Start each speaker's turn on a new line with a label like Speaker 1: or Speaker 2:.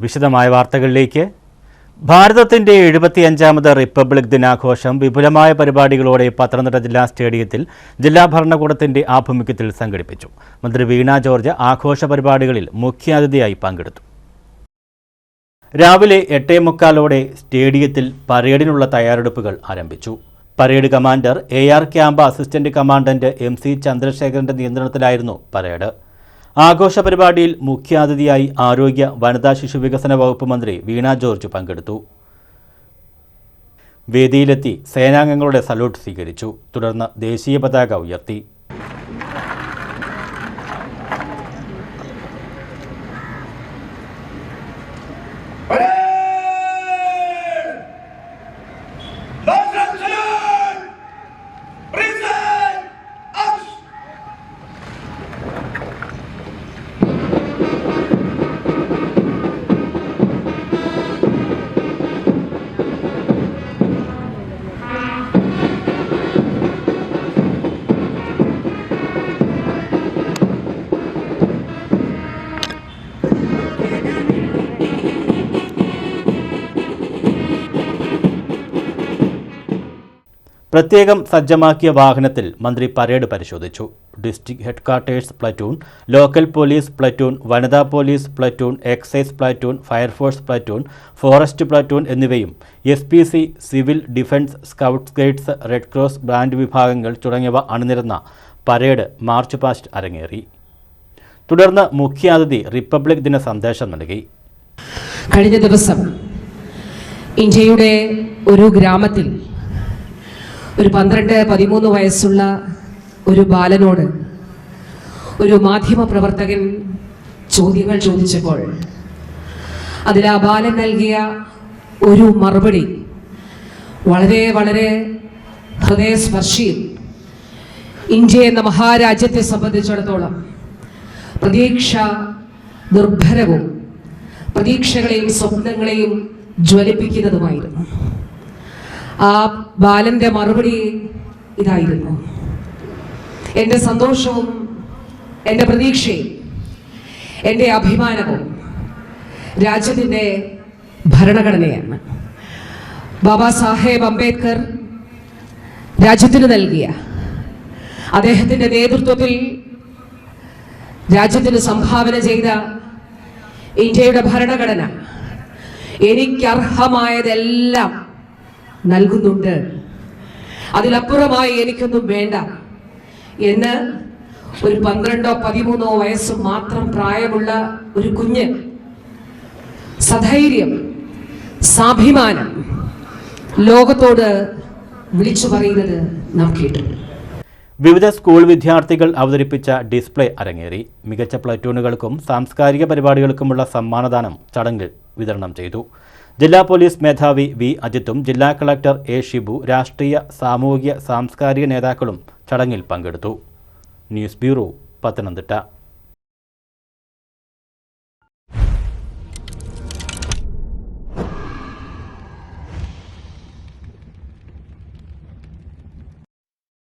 Speaker 1: വിശദമായ വാർത്തകളിലേക്ക്. ഭാരതത്തിന്റെ എഴുപത്തിയഞ്ചാമത് റിപ്പബ്ലിക് ദിനാഘോഷം വിപുലമായ പരിപാടികളോടെ പത്തനംതിട്ട ജില്ലാ സ്റ്റേഡിയത്തിൽ ജില്ലാ ഭരണകൂടത്തിന്റെ ആഭിമുഖ്യത്തിൽ സംഘടിപ്പിച്ചു. മന്ത്രി വീണ ജോർജ് ആഘോഷ പരിപാടികളിൽ മുഖ്യാതിഥിയായി പങ്കെടുത്തു. രാവിലെ എട്ടേ മുക്കാലോടെ സ്റ്റേഡിയത്തിൽ പരേഡിനുള്ള തയ്യാറെടുപ്പുകൾ ആരംഭിച്ചു. Parade commander A R camp assistant commandant M C ചന്ദ്രശേഖരന്റെ നിയന്ത്രണത്തിലായിരുന്നു പരേഡ്. ആഘോഷ പരിപാടിയിൽ മുഖ്യാതിഥിയായി ആരോഗ്യ വനിതാ ശിശു വികസന വകുപ്പ് മന്ത്രി വീണ ജോർജ് പങ്കെടുത്തു. വേദിയിലെത്തി സേനാംഗങ്ങളുടെ സല്യൂട്ട് സ്വീകരിച്ചു. തുടർന്ന് ദേശീയ പതാക ഉയർത്തി. പ്രത്യേകം സജ്ജമാക്കിയ വാഹനത്തിൽ മന്ത്രി പരേഡ് പരിശോധിച്ചു. District headquarters platoon local police platoon വനിതാ police platoon excise platoon fire force platoon forest platoon എന്നിവയും S P C civil defence scouts guides red cross band വിഭാഗങ്ങൾ തുടങ്ങിയവ അണിനിരന്ന പരേഡ് മാർച്ച് പാസ്റ്റ് അരങ്ങേറി. തുടർന്ന് മുഖ്യാതിഥി റിപ്പബ്ലിക് ദിന സന്ദേശം നൽകി.
Speaker 2: കഴിഞ്ഞ ദിവസം ഇന്ത്യയുടെ ഒരു ഗ്രാമത്തിൽ ഒരു പന്ത്രണ്ട് പതിമൂന്ന് വയസ്സുള്ള ഒരു ബാലനോട് ഒരു മാധ്യമ പ്രവർത്തകൻ ചോദ്യങ്ങൾ ചോദിച്ചപ്പോൾ അതിൽ ആ ബാലൻ നൽകിയ ഒരു മറുപടി വളരെ വളരെ ഹൃദയസ്പർശിയും ഇന്ത്യ എന്ന മഹാരാജ്യത്തെ സംബന്ധിച്ചിടത്തോളം പ്രതീക്ഷ നിർഭരവും പ്രതീക്ഷകളെയും സ്വപ്നങ്ങളെയും ജ്വലിപ്പിക്കുന്നതുമായിരുന്നു. ആ ബാലന്റെ മറുപടി ഇതായിരുന്നു. എന്റെ സന്തോഷവും എന്റെ പ്രതീക്ഷയും എന്റെ അഭിമാനവും രാജ്യത്തിന്റെ ഭരണഘടനയാണ്. ബാബാ സാഹേബ് അംബേദ്കർ രാജ്യത്തിന് നൽകിയ അദ്ദേഹത്തിന്റെ നേതൃത്വത്തിൽ രാജ്യത്തിന് സംഭാവന ചെയ്ത ഇന്ത്യയുടെ ഭരണഘടന എനിക്കർഹമായതെല്ലാം നൽകുന്നുണ്ട്. അതിലപ്പുറമായി എനിക്കൊന്നും വേണ്ട. എന്ന് ഒരു പന്ത്രണ്ടോ പതിമൂന്നോ വയസ്സ് മാത്രം പ്രായമുള്ള ഒരു കുഞ്ഞ് സധൈര്യം സാഭിമാനം ലോകത്തോട് വിളിച്ചു പറയുന്നത് നാം കേട്ടിട്ടുണ്ട്.
Speaker 1: വിവിധ സ്കൂൾ വിദ്യാർത്ഥികൾ അവതരിപ്പിച്ച ഡിസ്പ്ലേ അരങ്ങേറി. മികച്ച പ്ലറ്റൂണുകൾക്കും സാംസ്കാരിക പരിപാടികൾക്കുമുള്ള സമ്മാനദാനം ചടങ്ങിൽ വിതരണം ചെയ്തു. ജില്ലാ പോലീസ് മേധാവി വി അജിത്തും ജില്ലാ കളക്ടർ എ ഷിബു രാഷ്ട്രീയ സാമൂഹിക സാംസ്കാരിക നേതാക്കളും ചടങ്ങിൽ പങ്കെടുത്തു. News bureau Pathanamthitta.